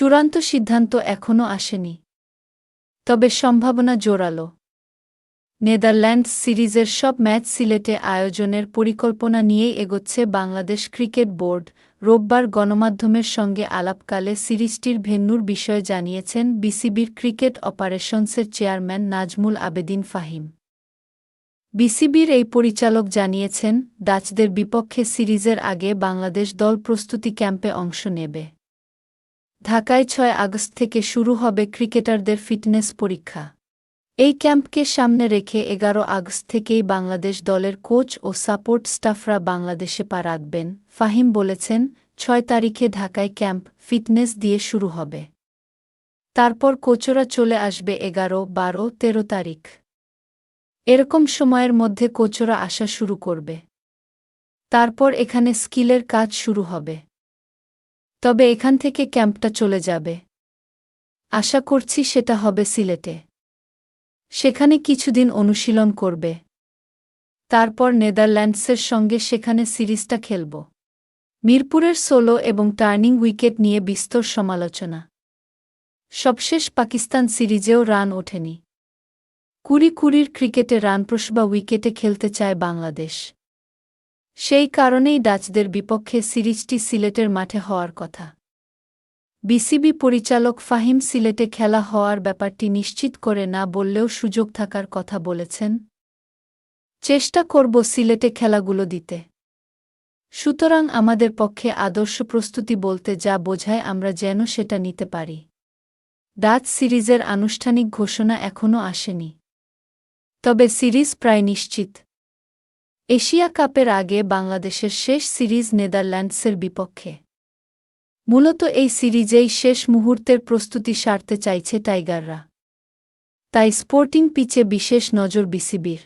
চূড়ান্ত সিদ্ধান্ত এখনও আসেনি। তবে সম্ভাবনা জোরালো। নেদারল্যান্ডস সিরিজের সব ম্যাচ সিলেটে আয়োজনের পরিকল্পনা নিয়েই এগোচ্ছে বাংলাদেশ ক্রিকেট বোর্ড। রোববার গণমাধ্যমের সঙ্গে আলাপকালে সিরিজটির ভেন্যুর বিষয়ে জানিয়েছেন বিসিবির ক্রিকেট অপারেশনসের চেয়ারম্যান নাজমুল আবেদিন ফাহিম। বিসিবির এই পরিচালক জানিয়েছেন, ডাচদের বিপক্ষে সিরিজের আগে বাংলাদেশ দল প্রস্তুতি ক্যাম্পে অংশ নেবে। ঢাকায় ছয় আগস্ট থেকে শুরু হবে ক্রিকেটারদের ফিটনেস পরীক্ষা। এই ক্যাম্পকে সামনে রেখে এগারো আগস্ট থেকেই বাংলাদেশ দলের কোচ ও সাপোর্ট স্টাফরা বাংলাদেশে পা রাখবেন, ফাহিম বলেছেন, ছয় তারিখে ঢাকায় ক্যাম্প ফিটনেস দিয়ে শুরু হবে। তারপর কোচরা চলে আসবে এগারো, বারো, তেরো তারিখ। এরকম সময়ের মধ্যে কোচরা আসা শুরু করবে। তারপর এখানে স্কিলের কাজ শুরু হবে। তবে এখান থেকে ক্যাম্পটা চলে যাবে। আশা করছি সেটা হবে সিলেটে। সেখানে কিছুদিন অনুশীলন করবে। তারপর নেদারল্যান্ডসের সঙ্গে সেখানে সিরিজটা খেলব। মিরপুরের সোলো এবং টার্নিং উইকেট নিয়ে বিস্তর সমালোচনা। সবশেষ পাকিস্তান সিরিজেও রান ওঠেনি। কুড়ি কুড়ির ক্রিকেটে রানপ্রসবা উইকেটে খেলতে চায় বাংলাদেশ। সেই কারণেই ডাচদের বিপক্ষে সিরিজটি সিলেটের মাঠে হওয়ার কথা। বিসিবি পরিচালক ফাহিম সিলেটে খেলা হওয়ার ব্যাপারটি নিশ্চিত করে না বললেও সুযোগ থাকার কথা বলেছেন, চেষ্টা করব সিলেটে খেলাগুলো দিতে। সুতরাং আমাদের পক্ষে আদর্শ প্রস্তুতি বলতে যা বোঝায় আমরা যেন সেটা নিতে পারি। ডাচ সিরিজের আনুষ্ঠানিক ঘোষণা এখনও আসেনি। তবে সিরিজ প্রায় নিশ্চিত। এশিয়া কাপের আগে বাংলাদেশের শেষ সিরিজ নেদারল্যান্ডসের বিপক্ষে। মূলত এই সিরিজেই শেষ মুহূর্তের প্রস্তুতি সারতে চাইছে টাইগাররা। তাই স্পোর্টিং পিচে বিশেষ নজর বিসিবির।